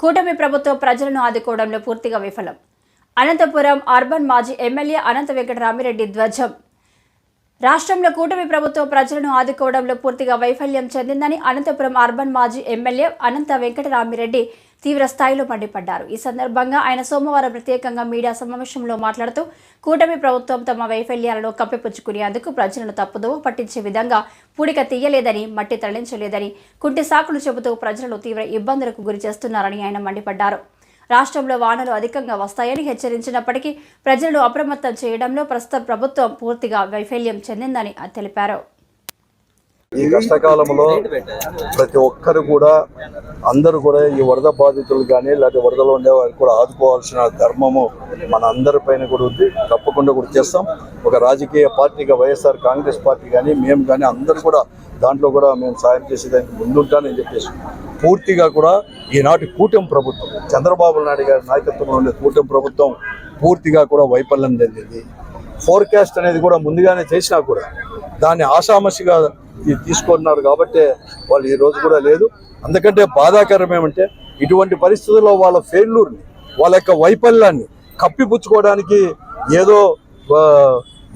కూటమి ప్రభుత్వం ప్రజలను ఆదుకోవడంలో పూర్తిగా విఫలం. అనంతపురం అర్బన్ మాజీ ఎమ్మెల్యే అనంత వెంకటరామిరెడ్డి ధ్వజం. రాష్ట్రంలో కూటమి ప్రభుత్వం ప్రజలను ఆదుకోవడంలో పూర్తిగా వైఫల్యం చెందిందని అనంతపురం అర్బన్ మాజీ ఎమ్మెల్యే అనంత వెంకటరామిరెడ్డి తీవ్ర స్థాయిలో మండిపడ్డారు. ఈ సందర్భంగా ఆయన సోమవారం ప్రత్యేకంగా మీడియా సమావేశంలో మాట్లాడుతూ కూటమి ప్రభుత్వం తమ వైఫల్యాలను కప్పిపుచ్చుకునేందుకు ప్రజలను తప్పుదోవ పట్టించే విధంగా పూడిక తీయలేదని మట్టి తరలించలేదని కుంటి సాకులు చెబుతూ ప్రజలను తీవ్ర ఇబ్బందులకు గురి చేస్తున్నారని ఆయన మండిపడ్డారు. రాష్ట్రంలో వానలు అధికంగా వస్తాయని హెచ్చరించినప్పటికీ ప్రజలను అప్రమత్తం చేయడంలో ప్రస్తుత ప్రభుత్వం పూర్తిగా వైఫల్యం చెందిందని తెలిపారు. ఈ కష్టకాలంలో ప్రతి ఒక్కరు కూడా అందరూ కూడా ఈ వరద బాధితులు కానీ లేకపోతే వరదలో ఉండే వారికి కూడా ఆదుకోవాల్సిన ధర్మము మన అందరిపైన కూడా ఉంది. తప్పకుండా కూడా చేస్తాం. ఒక రాజకీయ పార్టీగా వైఎస్ఆర్ కాంగ్రెస్ పార్టీ కానీ మేము కానీ అందరూ కూడా దాంట్లో కూడా మేము సాయం చేసేదానికి ముందుంటానని చెప్పేసి పూర్తిగా కూడా ఈనాటి కూటమి ప్రభుత్వం చంద్రబాబు నాయుడు గారి నాయకత్వంలో ఉండే కూటమి ప్రభుత్వం పూర్తిగా కూడా వైఫల్యం చెందింది. ఫోర్కాస్ట్ అనేది కూడా ముందుగానే చేసినా కూడా దాన్ని ఆషామషిగా తీసుకున్నారు కాబట్టి వాళ్ళు ఈ రోజు కూడా లేదు. అందుకంటే బాధాకరం ఏమంటే ఇటువంటి పరిస్థితుల్లో వాళ్ళ ఫెయిల్యూర్ని వాళ్ళ యొక్క వైఫల్యాన్ని కప్పిపుచ్చుకోవడానికి ఏదో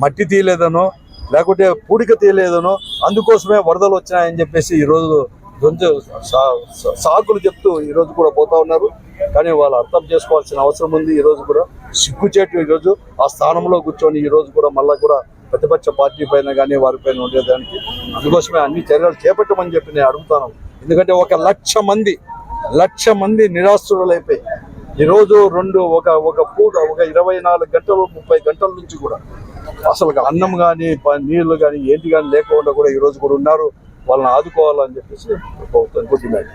మట్టి తీయలేదనో లేకుంటే పూడిక తీయలేదనో అందుకోసమే వరదలు వచ్చినాయని చెప్పేసి ఈరోజు దొంచ సా- సాకులు చెప్తూ ఈరోజు కూడా పోతా ఉన్నారు. కానీ వాళ్ళు అర్థం చేసుకోవాల్సిన అవసరం ఉంది. ఈరోజు కూడా సిగ్గుచేటు ఈరోజు ఆ స్థానంలో కూర్చొని ఈరోజు కూడా మళ్ళీ కూడా ప్రతిపక్ష పార్టీ పైన కానీ వారిపైన ఉండేదానికి అందుకోసమే అన్ని చర్యలు చేపట్టమని చెప్పి నేను అడుగుతాను. ఎందుకంటే ఒక లక్ష మంది లక్ష మంది నిరాశ్రులైపోయి ఈరోజు రెండు ఒక ఒక పూట ఒక ఇరవై నాలుగు గంటలు ముప్పై గంటల నుంచి కూడా అసలు అన్నం కానీ నీళ్ళు కానీ ఏంటి కానీ లేకుండా కూడా ఈ రోజు కూడా ఉన్నారు. వాళ్ళని ఆదుకోవాలని చెప్పేసి ప్రభుత్వానికి డిమాండ్